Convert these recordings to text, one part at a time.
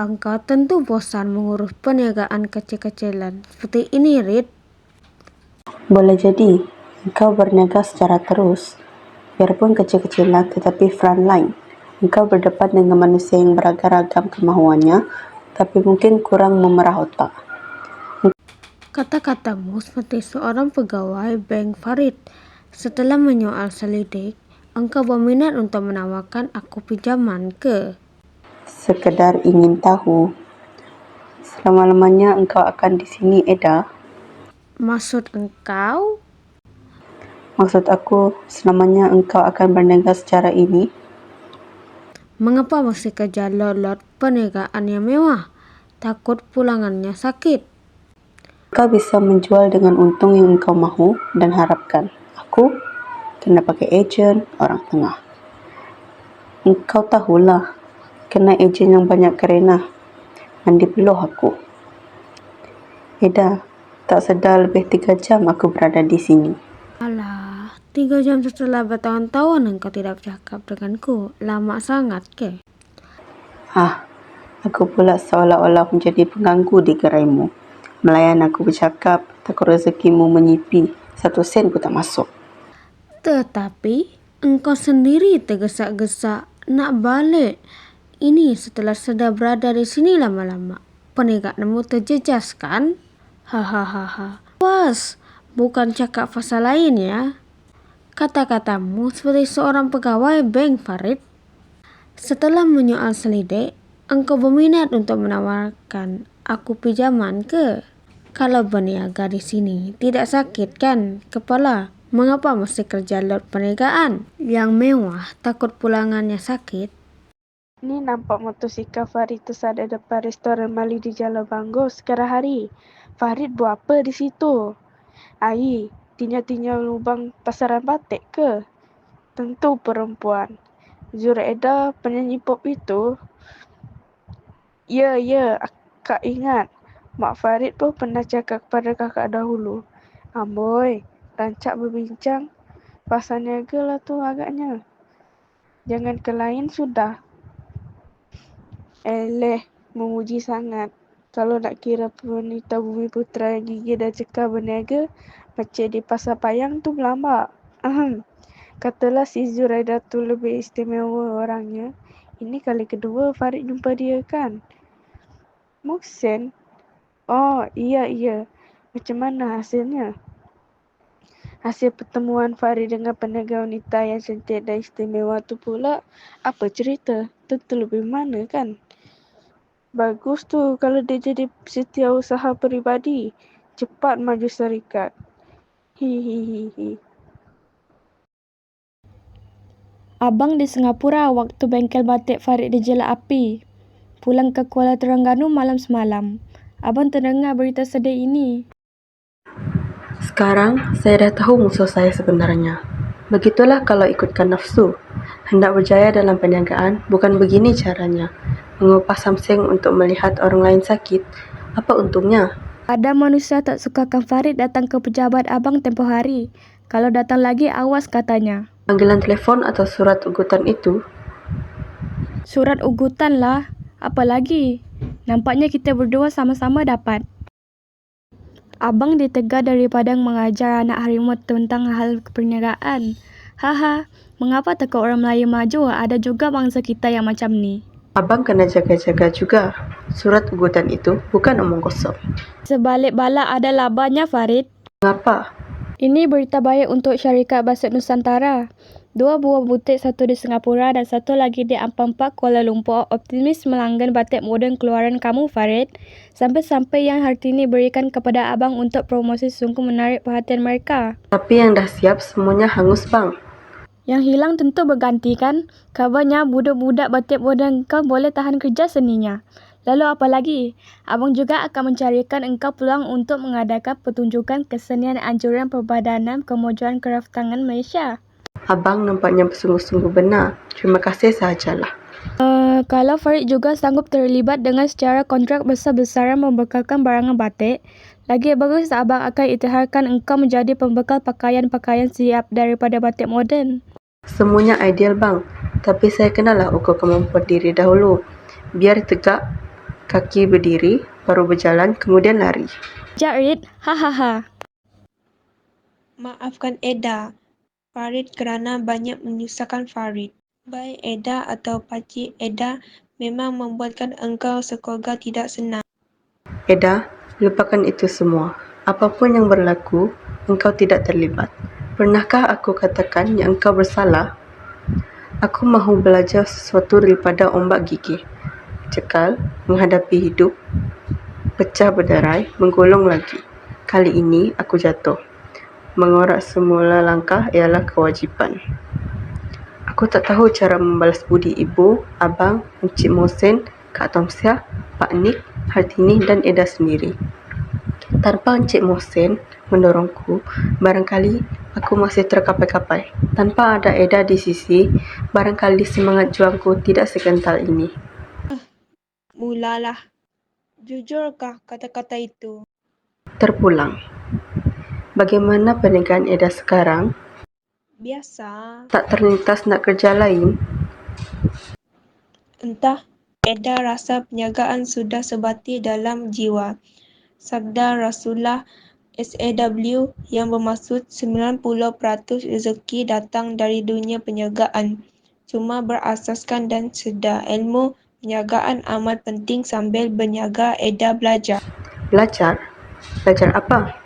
engkau tentu bosan mengurus perniagaan kecil-kecilan seperti ini, Rit. Boleh jadi, engkau berniaga secara terus, biarpun kecil-kecilan tetapi frontline. Engkau berdepan dengan manusia yang beragam-ragam kemahuannya, tapi mungkin kurang memerah otak. Kata-katamu seperti seorang pegawai bank Farid. Setelah menyoal selidik, engkau berminat untuk menawarkan aku pinjaman ke? Sekedar ingin tahu, selama-lamanya engkau akan di sini, Eda? Maksud engkau? Maksud aku, selamanya engkau akan berniaga secara ini? Mengapa mesti kerja lot-lot perniagaan yang mewah? Takut pulangannya sakit. Engkau bisa menjual dengan untung yang engkau mahu dan harapkan. Aku kena pakai ejen orang tengah. Engkau tahulah, kena ejen yang banyak kerena. Mandi peluh aku. Eda, tak sedar lebih tiga jam aku berada di sini. Alah, tiga jam setelah bertahun-tahun engkau tidak bercakap denganku. Lama sangat ke? Ah, aku pula seolah-olah menjadi pengganggu di geraimu. Melayan aku bercakap, takut rezekimu menyipi. Satu sen pun tak masuk. Tetapi engkau sendiri tergesa-gesa nak balik. Ini setelah sudah berada di sini lama-lama. Perniagaanmu terjejas kan? Hahaha. Was, bukan cakap fasa lain ya. Kata-katamu seperti seorang pegawai bank Farid. Setelah menyoal selidik, engkau berminat untuk menawarkan aku pinjaman ke? Kalau berniaga di sini, tidak sakit kan kepala? Mengapa mesti kerja lot perniagaan? Yang mewah, takut pulangannya sakit. Ni nampak motosikal Farid tersada depan restoran Mali di Jalan Bangor sekarang hari. Farid buat apa di situ? Ai, tinggal-tinggal lubang pasaran batik ke? Tentu perempuan. Zuraida penyanyi pop itu. Ya, ya, kak ingat. Mak Farid pun pernah cakap kepada kakak dahulu. Amboi, rancak berbincang. Pasal niaga lah tu agaknya. Jangan ke lain sudah. Eleh, memuji sangat. Kalau nak kira wanita bumi putra yang gigih dan cekal berniaga, macam di pasar payang tu berlambak. Ahem. Katalah si Zuraida tu lebih istimewa orangnya. Ini kali kedua Farid jumpa dia kan? Muhsin? Oh, iya, iya. Macam mana hasilnya? Hasil pertemuan Farid dengan peniaga wanita yang cantik dan istimewa tu pula, apa cerita? Tentu lebih mana kan? Bagus tu kalau dia jadi setiausaha peribadi. Cepat maju syarikat. Hihihihi. Abang di Singapura waktu bengkel batik Farid dijelak api. Pulang ke Kuala Terengganu malam semalam. Abang terdengar berita sedih ini. Sekarang, saya dah tahu musuh saya sebenarnya. Begitulah kalau ikutkan nafsu. Hendak berjaya dalam perniagaan, bukan begini caranya. Mengupas samseng untuk melihat orang lain sakit. Apa untungnya? Ada manusia tak sukakan Farid datang ke pejabat abang tempoh hari. Kalau datang lagi, awas katanya. Panggilan telefon atau surat ugutan itu Surat ugutan lah. Apa lagi? Nampaknya kita berdua sama-sama dapat. Abang ditegar daripada mengajar anak harimau tentang hal perniagaan. Haha, mengapa takut orang Melayu maju? Ada juga bangsa kita yang macam ni. Abang kena jaga-jaga juga. Surat ugutan itu bukan omong kosong. Sebalik balak ada labanya, Farid. Mengapa? Ini berita baik untuk syarikat Basit Nusantara. Dua buah butik, satu di Singapura dan satu lagi di Ampang Park, Kuala Lumpur, optimis melanggan batik moden keluaran kamu, Farid. Sampai-sampai yang Hartini berikan kepada abang untuk promosi sungguh menarik perhatian mereka. Tapi yang dah siap semuanya hangus bang. Yang hilang tentu berganti kan? Kabarnya budak-budak batik moden kau boleh tahan kerja seninya. Lalu apa lagi? Abang juga akan mencarikan engkau peluang untuk mengadakan pertunjukan kesenian anjuran Perbadanan Kemajuan Kraftangan Malaysia. Abang nampaknya bersungguh-sungguh benar. Terima kasih sahajalah. Uh, kalau Farid juga sanggup terlibat dengan secara kontrak besar-besaran membekalkan barangan batik, lagi bagus abang akan ikhtiarkan engkau menjadi pembekal pakaian-pakaian siap daripada batik moden. Semuanya ideal bang. Tapi saya kenalah ukur kemampuan diri dahulu. Biar tegak, Kaki berdiri, baru berjalan, kemudian lari. Sekejap, Rit. Hahaha. Maafkan Eda, Farid kerana banyak menyusahkan Farid. Baik Eda atau Pakcik Eda memang membuatkan engkau sekeluarga tidak senang. Eda, lupakan itu semua. Apapun yang berlaku, engkau tidak terlibat. Pernahkah aku katakan yang engkau bersalah? Aku mahu belajar sesuatu daripada ombak gigih. Cekal, menghadapi hidup, pecah berderai, menggulung lagi. Kali ini aku jatuh. Mengorak semula langkah ialah kewajipan. Aku tak tahu cara membalas budi ibu, abang, Encik Mohsen, Kak Tomsia, Pak Nik, Hartini dan Eda sendiri. Tanpa Encik Mohsen mendorongku, barangkali aku masih terkapai-kapai. Tanpa ada Eda di sisi, barangkali semangat juangku tidak sekental ini. Mulalah. Jujurkah kata-kata itu? Terpulang. Bagaimana perniagaan Eda sekarang? Biasa. Tak terlintas nak kerja lain? Entah, Eda rasa perniagaan sudah sebati dalam jiwa. Sabda Rasulullah SAW yang bermaksud 90% rezeki datang dari dunia perniagaan. Cuma berasaskan dan sedar ilmu perniagaan amat penting sambil berniaga Eda belajar. Belajar? Belajar apa?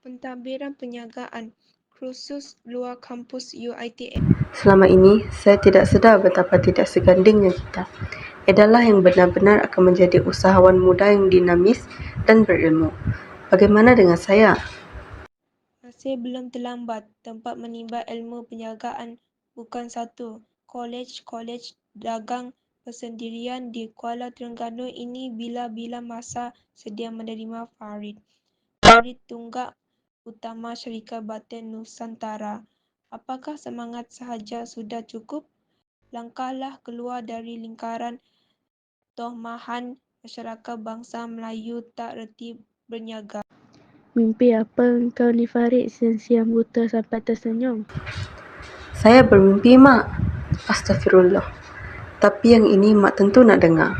Pentadbiran perniagaan khusus luar kampus UiTM. Selama ini, saya tidak sedar betapa tidak segandingnya kita. Edalah yang benar-benar akan menjadi usahawan muda yang dinamis dan berilmu. Bagaimana dengan saya? Masih belum terlambat. Tempat menimba ilmu perniagaan bukan satu. Kolej-kolej dagang persendirian di Kuala Terengganu ini bila-bila masa sedia menerima Farid. Farid tunggak utama syarikat Batin Nusantara. Apakah semangat sahaja sudah cukup? Langkahlah keluar dari lingkaran tohmahan masyarakat bangsa Melayu tak reti berniaga. Mimpi apa engkau ni Farid siang-siang buta sampai tersenyum? Saya bermimpi, Mak. Astagfirullah. Tapi yang ini Mak tentu nak dengar.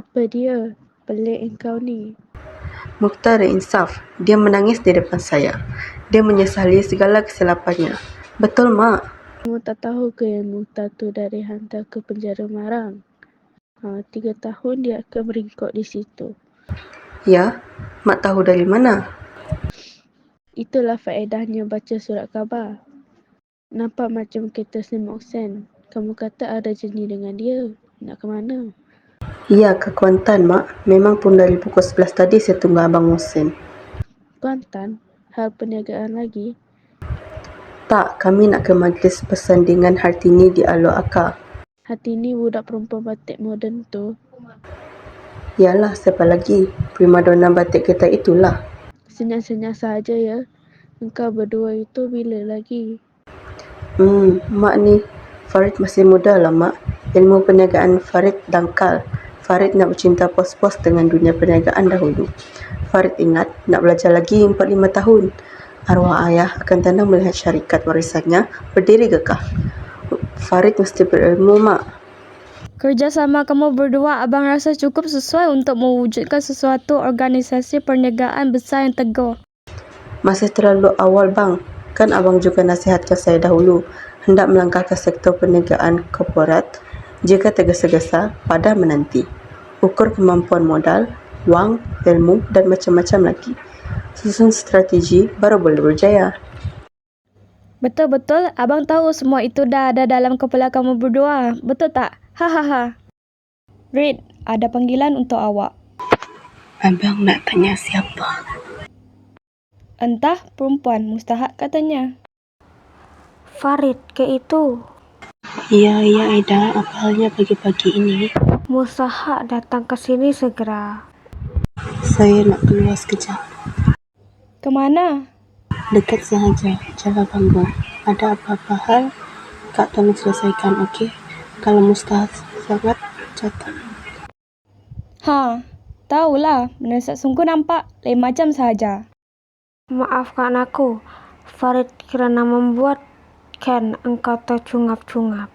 Apa dia? Pelik engkau ni. Mukhtar dan Insaf. Dia menangis di depan saya. Dia menyesali segala kesilapannya. Betul, Mak. Kamu tak tahu ke yang Muhtar tu dah dihantar ke penjara Marang? Ha, tiga tahun dia akan meringkuk di situ. Ya, Mak tahu dari mana? Itulah faedahnya baca surat khabar. Nampak macam kereta Simoksen. Kamu kata ada janji dengan dia. Nak ke mana? Ya, ke Kuantan, Mak. Memang pun dari pukul 11 tadi saya tunggu Abang Mohsen. Kuantan? Hal perniagaan lagi? Tak, kami nak ke majlis persandingan Hartini di Alor Akar. Hati ni budak perempuan batik moden tu. Yalah, siapa lagi? Primadona batik kita itulah. Senyap-senyap saja ya. Engkau berdua itu bila lagi? Hmm, Mak ni, Farid masih muda lah, Mak. Ilmu perniagaan Farid dangkal. Farid nak bercinta pos-pos dengan dunia perniagaan dahulu. Farid ingat nak belajar lagi 4-5 tahun. Arwah ayah akan tenang melihat syarikat warisannya berdiri gekah. Farid mesti berilmu, Mak. Kerjasama kamu berdua abang rasa cukup sesuai untuk mewujudkan sesuatu organisasi perniagaan besar yang teguh. Masih terlalu awal, Bang. Kan Abang juga nasihatkan saya dahulu hendak melangkah ke sektor perniagaan korporat jika tergesa-gesa pada menanti. Ukur kemampuan modal, wang, ilmu dan macam-macam lagi. Susun strategi baru boleh berjaya. Betul-betul, abang tahu semua itu dah ada dalam kepala kamu berdua. Betul tak? Hahaha. Reid, ada panggilan untuk awak. Abang nak tanya siapa? Entah, perempuan mustahak katanya. Farid ke itu? Ya, ya Eda, apa halnya pagi-pagi ini? Mustahak datang ke sini segera. Saya nak keluar sekejap. Kemana? Dekat sahaja, jaga panggung. Ada apa-apa hal, Kak tolong selesaikan, okey? Kalau mustahak sangat, catat. Ha, tahulah. Mendesak sungguh nampak lain macam sahaja. Maafkan aku, Farid kerana membuatkan engkau tercungap-cungap.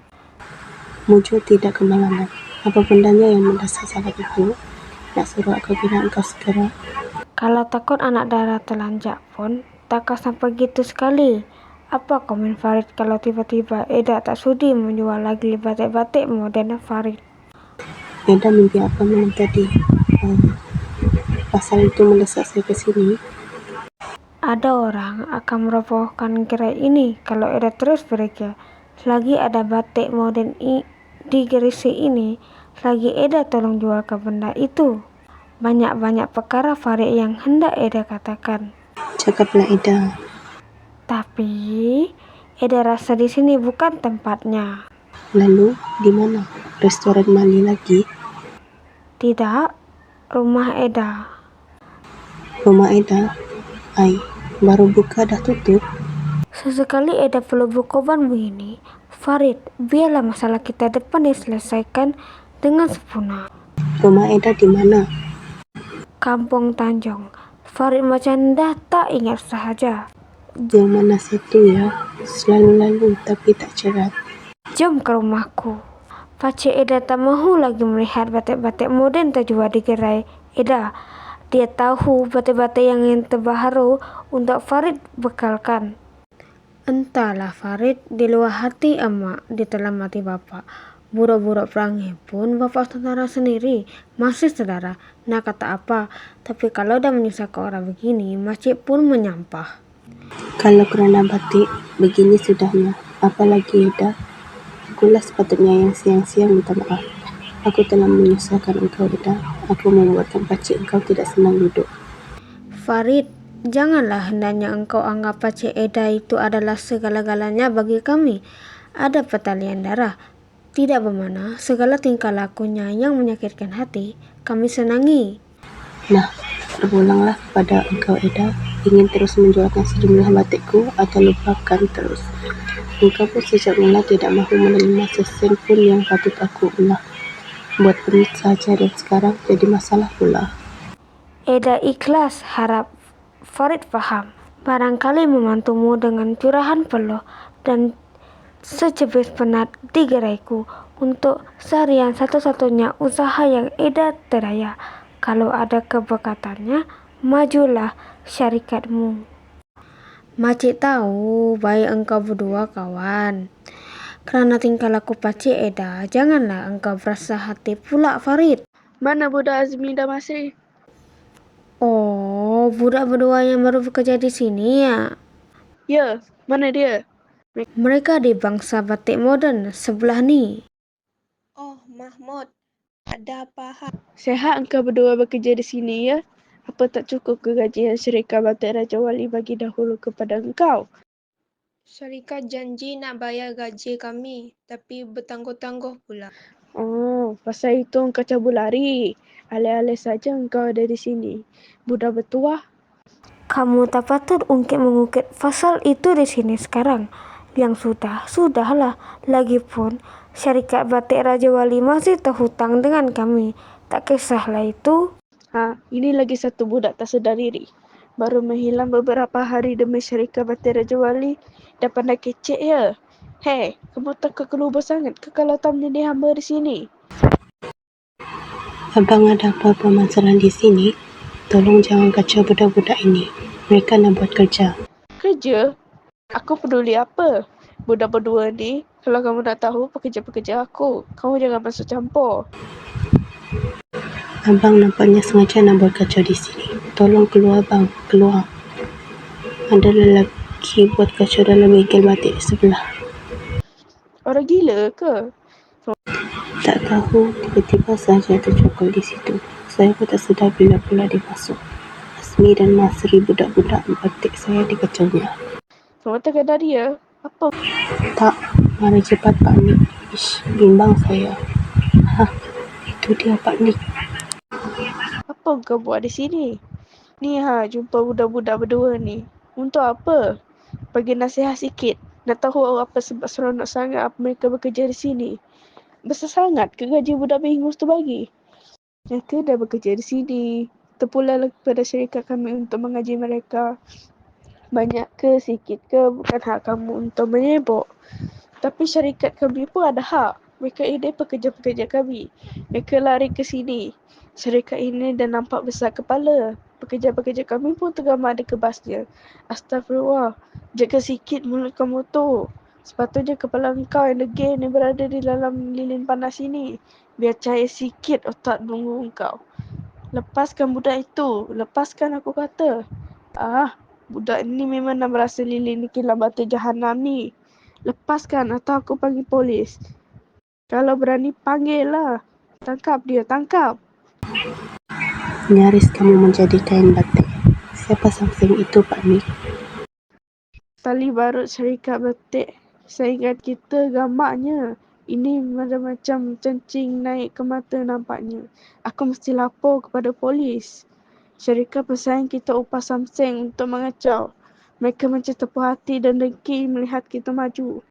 Mujur tidak kemalangan. Apa bendanya yang mendesak sangat itu? Nak suruh aku bilang engkau segera? Kalau takut anak darah telanjak pun, takkan sampai gitu sekali. Apa komen Farid kalau tiba-tiba Eda tak sudi menjual lagi batik-batik modern Farid? Eda mimpi apa malam tadi? Hmm, pasal itu mendesak saya ke sini. Ada orang akan merobohkan gerai ini kalau Eda terus pergi. Selagi ada batik modern i- di gerisi ini, selagi Eda tolong jual ke benda itu. Banyak-banyak perkara Farid yang hendak Eda katakan. Cakaplah Eda. Tapi Eda rasa di sini bukan tempatnya. Lalu, di mana? Restoran Mali lagi? Tidak, rumah Eda. Rumah Eda? Ai, baru buka dah tutup. Sesekali Eda perlu berkorban begini. Farid, biarlah masalah kita depan diselesaikan dengan sempurna. Rumah Eda di mana? Kampung Tanjung. Farid macam dah tak ingat sahaja. Yang mana satu ya? Selalu lalu tapi tak cerat. Jom ke rumahku. Pakcik Eda tak mahu lagi melihat batik-batik moden terjual di gerai Eda. Dia tahu batik-batik yang, yang terbaharu untuk Farid bekalkan. Entahlah Farid, di luar hati emak, di dalam hati bapa. Budak-budak perangi pun bapa saudara sendiri, masih saudara. Nak kata apa, tapi kalau dah menyusahkan orang begini, masjid pun menyampah. Kalau kerana batik, begini sudahnya. Apalagi Eda. Akulah sepatutnya yang siang-siang minta maaf. Aku telah menyusahkan engkau, Eda. Aku membuatkan pakcik engkau tidak senang duduk. Farid, janganlah hendaknya engkau anggap Pakcik Eda itu adalah segala-galanya bagi kami. Ada pertalian darah. Tidak bermakna segala tingkah lakunya yang menyakitkan hati kami senangi. Nah, terpulanglah kepada engkau, Eda. Ingin terus menjualkan sejumlah batikku atau lupakan terus. Engkau pun sejak mula tidak mahu menerima sesen pun yang patut aku ulah. Buat penit saja dan sekarang jadi masalah pula. Eda ikhlas harap Farid faham. Barangkali memantumu dengan curahan peluh dan secebis penat di geraiku untuk seharian satu-satunya usaha yang Eda teraya. Kalau ada keberkatannya, majulah syarikatmu. Makcik tahu baik engkau berdua kawan. Kerana tingkah laku Pakcik Eda, janganlah engkau berasa hati pula Farid. Mana budak Azmi dah masih? Oh, budak berdua yang baru bekerja di sini ya. Ya, mana dia? Mereka di bangsa batik moden sebelah ni. Oh, Mahmud. Ada apa hal? Sehat engkau berdua bekerja di sini ya? Apa tak cukup ke gaji yang syarikat Batik Raja Wali bagi dahulu kepada engkau? Syarikat janji nak bayar gaji kami, tapi bertangguh-tangguh pula. Oh, pasal itu engkau cabut lari. Alih-alih saja engkau ada di sini. Budak bertuah. Kamu tak patut ungkit-mengungkit pasal itu di sini sekarang. Yang sudah, sudahlah. Lagipun, syarikat Batik Raja Wali masih terhutang dengan kami. Tak kisahlah itu. Ha, ini lagi satu budak tak sedar diri. Baru menghilang beberapa hari demi syarikat Batik Raja Wali. Dah pandai kecek ya? Hei, kamu tak kekelubur sangat ke kalau tak menjadi hamba di sini? Abang ada apa-apa masalah di sini? Tolong jangan kacau budak-budak ini. Mereka nak buat kerja. Kerja? Aku peduli apa? Budak berdua ni, kalau kamu nak tahu pekerja-pekerja aku, kamu jangan masuk campur. Abang nampaknya sengaja nak buat kacau di sini. Tolong keluar bang, keluar. Ada lelaki buat kacau dalam bengkel batik sebelah. Orang gila ke? Tak tahu, tiba-tiba saja tercokol di situ. Saya pun tak sedar bila pula dia masuk. Asmi dan Nasri budak-budak batik saya dikacaunya. Tak kenal dia? Apa? Tak, mari cepat Pak Nik. Ish, bimbang saya. Hah, itu dia Pak Nik. Apa kau buat di sini? Ni ha, jumpa budak-budak berdua ni. Untuk apa? Bagi nasihat sikit. Nak tahu apa sebab seronok sangat apa mereka bekerja di sini. Besar sangat ke gaji budak bingus tu bagi? Mereka dah bekerja di sini. Terpulang kepada syarikat kami untuk mengaji mereka. Banyak ke, sikit ke, bukan hak kamu untuk menyebok. Tapi syarikat kami pun ada hak Mereka ini pekerja-pekerja kami. Mereka lari ke sini. Syarikat ini dah nampak besar kepala. Pekerja-pekerja kami pun tergambar ada kebasnya. Astagfirullah. Jaga sikit mulut kamu tu. Sepatutnya kepala engkau yang degil ni berada di dalam lilin panas ini. Biar cair sikit otak nunggu engkau. Lepaskan budak itu. Lepaskan aku kata. Ah, budak ni memang nak merasa lilin ni batu jahanam ni. Lepaskan atau aku panggil polis. Kalau berani panggil lah. Tangkap dia, tangkap. Nyaris kamu menjadi kain batik. Siapa sangsing itu, Pak Nik? Tali barut syarikat batik. Saingan kita gamaknya. Ini macam-macam cencing naik ke mata nampaknya. Aku mesti lapor kepada polis. Syarikat pesaing kita upah Samseng untuk mengacau. Mereka macam terpuas hati dan dengki melihat kita maju.